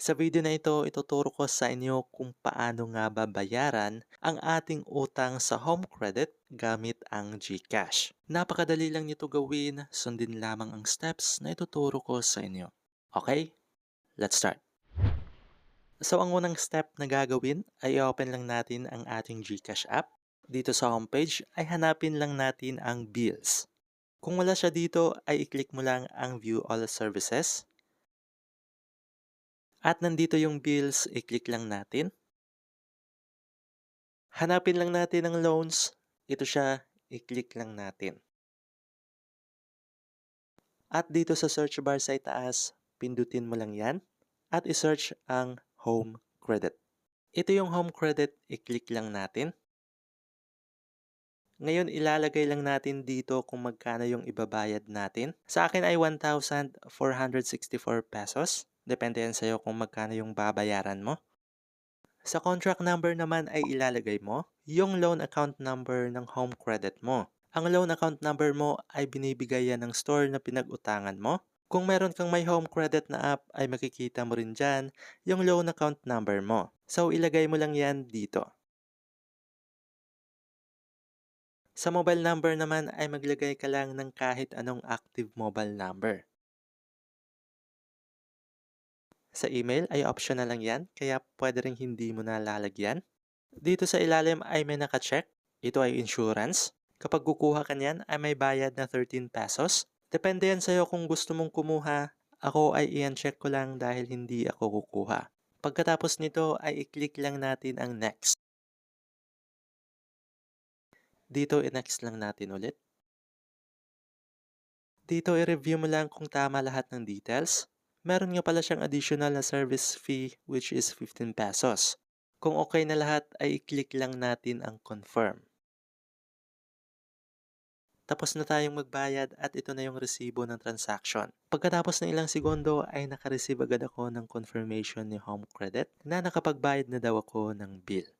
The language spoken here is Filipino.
Sa video na ito, ituturo ko sa inyo kung paano nga babayaran ang ating utang sa home credit gamit ang GCash. Napakadali lang nito gawin, sundin lamang ang steps na ituturo ko sa inyo. Okay? Let's start. So, ang unang step na gagawin ay open lang natin ang ating GCash app. Dito sa homepage ay hanapin lang natin ang bills. Kung wala siya dito ay i-click mo lang ang view all services at nandito yung bills, i-click lang natin. Hanapin lang natin ang loans. Ito siya, i-click lang natin. At dito sa search bar sa itaas, pindutin mo lang yan. At i-search ang home credit. Ito yung home credit, i-click lang natin. Ngayon, ilalagay lang natin dito kung magkano yung ibabayad natin. Sa akin ay 1,464 pesos. Depende yan sa'yo kung magkano yung babayaran mo. Sa contract number naman ay ilalagay mo yung loan account number ng home credit mo. Ang loan account number mo ay binibigay yan ng store na pinag-utangan mo. Kung meron kang may home credit na app ay makikita mo rin dyan yung loan account number mo. So ilagay mo lang yan dito. Sa mobile number naman ay maglagay ka lang ng kahit anong active mobile number. Sa email ay optional lang yan, kaya pwede rin hindi mo na lalagyan. Dito sa ilalim ay may nakacheck. Ito ay insurance. Kapag kukuha ka niyan ay may bayad na 13 pesos. Depende yan sa'yo kung gusto mong kumuha. Ako ay i-uncheck ko lang dahil hindi ako kukuha. Pagkatapos nito ay i-click lang natin ang next. Dito i-next lang natin ulit. Dito i-review mo lang kung tama lahat ng details meron nga pala siyang additional na service fee which is 15 pesos. Kung okay na lahat ay i-click lang natin ang confirm. Tapos na tayong magbayad at ito na yung resibo ng transaction. Pagkatapos ng ilang segundo ay nakareceive agad ako ng confirmation ni Home Credit na nakapagbayad na daw ako ng bill.